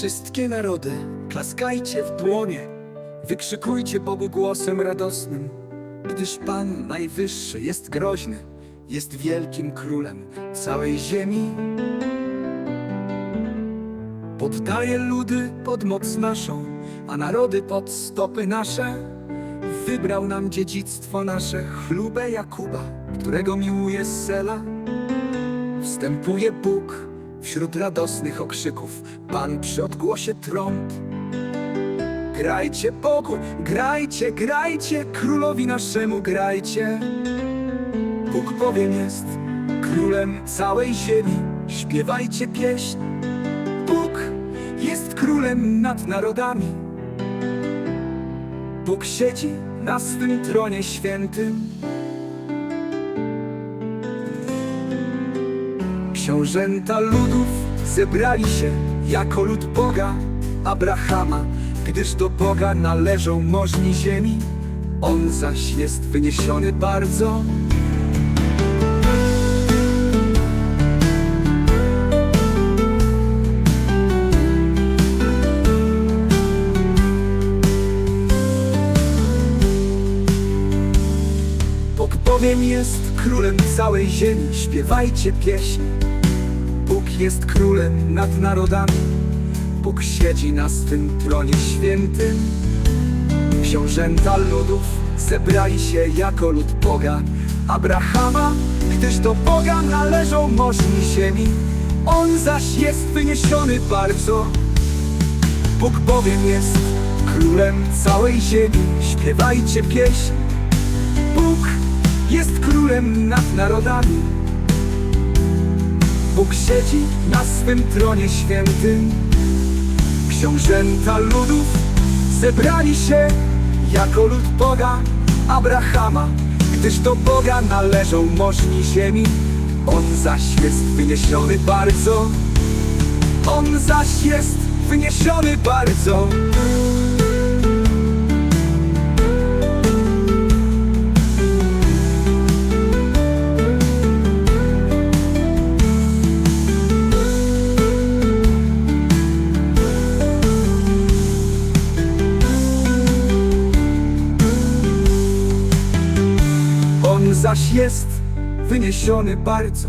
Wszystkie narody, klaskajcie w dłonie, wykrzykujcie Bogu głosem radosnym, gdyż Pan Najwyższy jest groźny, jest wielkim królem całej ziemi. Poddaje ludy pod moc naszą, a narody pod stopy nasze. Wybrał nam dziedzictwo nasze, chlubę Jakuba, którego miłuje Sela. Wstępuje Bóg wśród radosnych okrzyków, Pan przy odgłosie trąb. Grajcie Bogu, grajcie, grajcie, królowi naszemu grajcie. Bóg bowiem jest królem całej ziemi, śpiewajcie pieśń. Bóg jest królem nad narodami. Bóg siedzi na swym tronie świętym. Książęta ludów zebrali się jako lud Boga Abrahama, gdyż do Boga należą możni ziemi. On zaś jest wyniesiony bardzo. Bóg bowiem jest królem całej ziemi, śpiewajcie pieśń. Bóg jest królem nad narodami, Bóg siedzi na swym tronie świętym. Książęta ludów zebrali się jako lud Boga Abrahama, gdyż do Boga należą możni ziemi. On zaś jest wyniesiony bardzo. Bóg bowiem jest królem całej ziemi, śpiewajcie pieśń. Bóg jest królem nad narodami. Bóg siedzi na swym tronie świętym. Książęta ludów zebrali się jako lud Boga Abrahama, gdyż do Boga należą możni ziemi. On zaś jest wyniesiony bardzo. On zaś jest wyniesiony bardzo. Zaś jest wyniesiony bardzo.